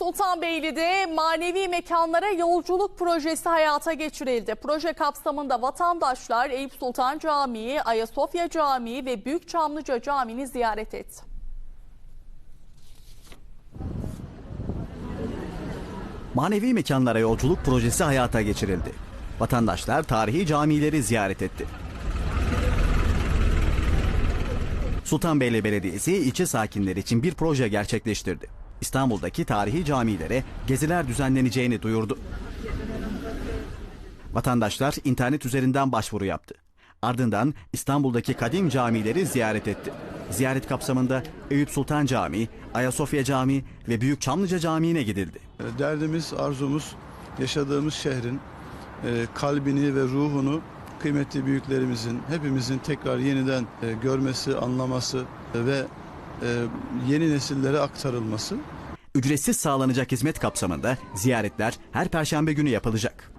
Sultanbeyli'de manevi mekanlara yolculuk projesi hayata geçirildi. Proje kapsamında vatandaşlar Eyüp Sultan Camii, Ayasofya Camii ve Büyük Çamlıca Camii'ni ziyaret etti. Manevi mekanlara yolculuk projesi hayata geçirildi. Vatandaşlar tarihi camileri ziyaret etti. Sultanbeyli Belediyesi ilçe sakinleri için bir proje gerçekleştirdi. İstanbul'daki tarihi camilere geziler düzenleneceğini duyurdu. Vatandaşlar internet üzerinden başvuru yaptı. Ardından İstanbul'daki kadim camileri ziyaret etti. Ziyaret kapsamında Eyüp Sultan Camii, Ayasofya Camii ve Büyük Çamlıca Camii'ne gidildi. Derdimiz, arzumuz yaşadığımız şehrin e, kalbini ve ruhunu kıymetli büyüklerimizin, hepimizin tekrar yeniden e, görmesi, anlaması ve e, yeni nesillere aktarılması. Ücretsiz sağlanacak hizmet kapsamında ziyaretler her perşembe günü yapılacak.